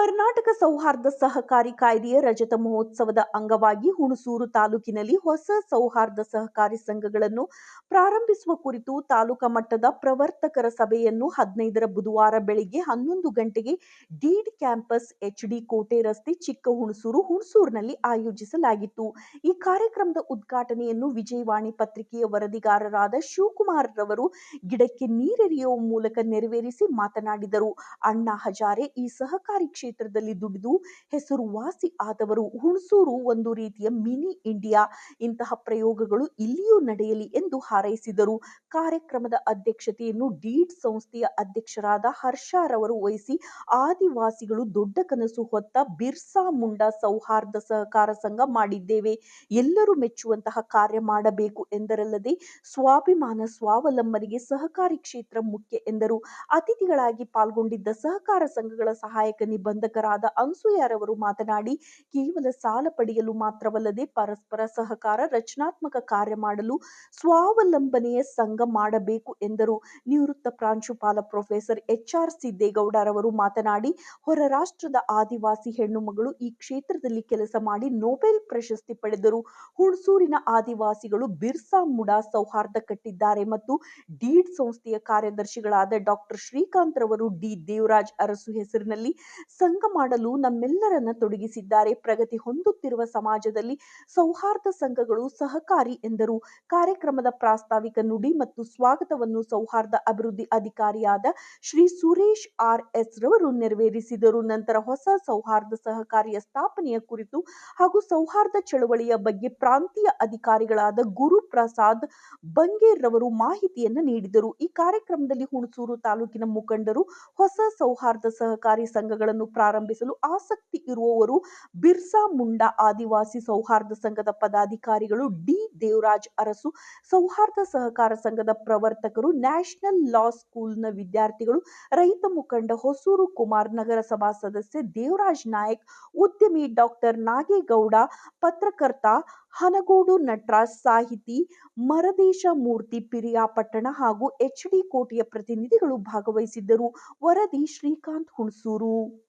ಕರ್ನಾಟಕ ಸೌಹಾರ್ದ ಸಹಕಾರಿ ಕಾಯ್ದೆಯ ರಜತ ಮಹೋತ್ಸವದ ಅಂಗವಾಗಿ ಹುಣಸೂರು ತಾಲೂಕಿನಲ್ಲಿ ಹೊಸ ಸೌಹಾರ್ದ ಸಹಕಾರಿ ಸಂಘಗಳನ್ನು ಪ್ರಾರಂಭಿಸುವ ಕುರಿತು ತಾಲೂಕಾ ಮಟ್ಟದ ಪ್ರವರ್ತಕರ ಸಭೆಯನ್ನು ಹದಿನೈದರ ಬುಧವಾರ ಬೆಳಿಗ್ಗೆ ಹನ್ನೊಂದು ಗಂಟೆಗೆ ಡೀಡ್ ಕ್ಯಾಂಪಸ್ ಎಚ್ಡಿ ಕೋಟೆ ರಸ್ತೆ ಚಿಕ್ಕ ಹುಣಸೂರು ಹುಣಸೂರಿನಲ್ಲಿ ಆಯೋಜಿಸಲಾಗಿತ್ತು. ಈ ಕಾರ್ಯಕ್ರಮದ ಉದ್ಘಾಟನೆಯನ್ನು ವಿಜಯವಾಣಿ ಪತ್ರಿಕೆಯ ವರದಿಗಾರರಾದ ಶಿವಕುಮಾರ್ ರವರು ಗಿಡಕ್ಕೆ ನೀರೆರಿಯುವ ಮೂಲಕ ನೆರವೇರಿಸಿ ಮಾತನಾಡಿದರು. ಅಣ್ಣಾ ಹಜಾರೆ ಈ ಸಹಕಾರಿ ಕ್ಷೇತ್ರದಲ್ಲಿ ದುಡಿದು ಹೆಸರುವಾಸಿ ಆದವರು ಹುಣಸೂರು ಒಂದು ರೀತಿಯ ಮಿನಿ ಇಂಡಿಯಾ. ಇಂತಹ ಪ್ರಯೋಗಗಳು ಇಲ್ಲಿಯೂ ನಡೆಯಲಿ ಎಂದು ಹಾರೈಸಿದರು. ಕಾರ್ಯಕ್ರಮದ ಅಧ್ಯಕ್ಷತೆಯನ್ನು ಡೀಡ್ ಸಂಸ್ಥೆಯ ಅಧ್ಯಕ್ಷರಾದ ಹರ್ಷರವರು ವಹಿಸಿ ಆದಿವಾಸಿಗಳು ದೊಡ್ಡ ಕನಸು ಹೊತ್ತ ಬಿರ್ಸಾ ಮುಂಡಾ ಸೌಹಾರ್ದ ಸಹಕಾರ ಸಂಘ ಮಾಡಿದ್ದೇವೆ. ಎಲ್ಲರೂ ಮೆಚ್ಚುವಂತಹ ಕಾರ್ಯ ಮಾಡಬೇಕು ಎಂದರಲ್ಲದೆ ಸ್ವಾಭಿಮಾನ ಸ್ವಾವಲಂಬನೆಗೆ ಸಹಕಾರಿ ಕ್ಷೇತ್ರ ಮುಖ್ಯ ಎಂದರು. ಅತಿಥಿಗಳಾಗಿ ಪಾಲ್ಗೊಂಡಿದ್ದ ಸಹಕಾರ ಸಂಘಗಳ ಸಹಾಯಕ ನಿಬಂಧಕರಾದ ಅನ್ಸೂಯರವರು ಮಾತನಾಡಿ, ಕೇವಲ ಸಾಲ ಪಡೆಯಲು ಮಾತ್ರವಲ್ಲದೆ ಪರಸ್ಪರ ಸಹಕಾರ, ರಚನಾತ್ಮಕ ಕಾರ್ಯ ಮಾಡಲು ಸ್ವಾವಲಂಬನೆಯ ಸಂಘ ಮಾಡಬೇಕು ಎಂದರು. ನಿವೃತ್ತ ಪ್ರಾಂಶುಪಾಲ ಪ್ರೊಫೆಸರ್ ಎಚ್ಆರ್ ಸಿದ್ದೇಗೌಡರವರು ಮಾತನಾಡಿ, ಹೊರ ರಾಷ್ಟ್ರದ ಆದಿವಾಸಿ ಹೆಣ್ಣು ಮಗಳು ಈ ಕ್ಷೇತ್ರದಲ್ಲಿ ಕೆಲಸ ಮಾಡಿ ನೊಬೆಲ್ ಪ್ರಶಸ್ತಿ ಪಡೆದರು. ಹುಣಸೂರಿನ ಆದಿವಾಸಿಗಳು ಬಿರ್ಸಾ ಮುಡಾ ಸೌಹಾರ್ದ ಕಟ್ಟಿದ್ದಾರೆ ಮತ್ತು ಡೀಡ್ ಸಂಸ್ಥೆಯ ಕಾರ್ಯದರ್ಶಿಗಳಾದ ಡಾಕ್ಟರ್ ಶ್ರೀಕಾಂತ್ ರವರು ಡಿ. ದೇವರಾಜ್ ಅರಸು ಹೆಸರಿನಲ್ಲಿ ಸಂಘ ಮಾಡಲು ನಮ್ಮೆಲ್ಲರನ್ನ ತೊಡಗಿಸಿದ್ದಾರೆ. ಪ್ರಗತಿ ಹೊಂದುತ್ತಿರುವ ಸಮಾಜದಲ್ಲಿ ಸೌಹಾರ್ದ ಸಂಘಗಳು ಸಹಕಾರಿ ಎಂದರು. ಕಾರ್ಯಕ್ರಮದ ಪ್ರಾಸ್ತಾವಿಕ ನುಡಿ ಮತ್ತು ಸ್ವಾಗತವನ್ನು ಸೌಹಾರ್ದ ಅಭಿವೃದ್ಧಿ ಅಧಿಕಾರಿಯಾದ ಶ್ರೀ ಸುರೇಶ್ ಆರ್ ಎಸ್ ರವರು ನೆರವೇರಿಸಿದರು. ನಂತರ ಹೊಸ ಸೌಹಾರ್ದ ಸಹಕಾರಿಯ ಸ್ಥಾಪನೆಯ ಕುರಿತು ಹಾಗೂ ಸೌಹಾರ್ದ ಚಳವಳಿಯ ಬಗ್ಗೆ ಪ್ರಾಂತೀಯ ಅಧಿಕಾರಿಗಳಾದ ಗುರು ಪ್ರಸಾದ್ ಬಂಗೇರ್ ರವರು ಮಾಹಿತಿಯನ್ನು ನೀಡಿದರು. ಈ ಕಾರ್ಯಕ್ರಮದಲ್ಲಿ ಹುಣಸೂರು ತಾಲೂಕಿನ ಮುಖಂಡರು ಹೊಸ ಸೌಹಾರ್ದ ಸಹಕಾರಿ ಸಂಘಗಳನ್ನು ಪ್ರಾರಂಭಿಸಲು ಆಸಕ್ತಿ ಇರುವವರು ಬಿರ್ಸಾ ಮುಂಡಾ ಆದಿವಾಸಿ ಸೌಹಾರ್ದ ಸಂಘದ ಪದಾಧಿಕಾರಿಗಳು ಡಿ. ದೇವರಾಜ್ ಅರಸು, ಸೌಹಾರ್ದ ಸಹಕಾರ ಸಂಘದ ಪ್ರವರ್ತಕರು, ನ್ಯಾಷನಲ್ ಲಾ ಸ್ಕೂಲ್ನ ವಿದ್ಯಾರ್ಥಿಗಳು, ರೈತ ಮುಖಂಡ ಹೊಸೂರು ಕುಮಾರ್ ನಗರಸಭಾ ಸದಸ್ಯ ದೇವರಾಜ್ ನಾಯಕ್, ಉದ್ಯಮಿ ಡಾಕ್ಟರ್ ನಾಗೇಗೌಡ, ಪತ್ರಕರ್ತ ಹನಗೋಡು ನಟರಾಜ್ ಸಾಹಿತಿ, ಮರದೇಶ ಮೂರ್ತಿ ಪಿರಿಯಾಪಟ್ಟಣ ಹಾಗೂ ಎಚ್ಡಿ ಕೋಟೆಯ ಪ್ರತಿನಿಧಿಗಳು ಭಾಗವಹಿಸಿದ್ದರು. ವರದಿ ಶ್ರೀಕಾಂತ್ ಹುಣಸೂರು.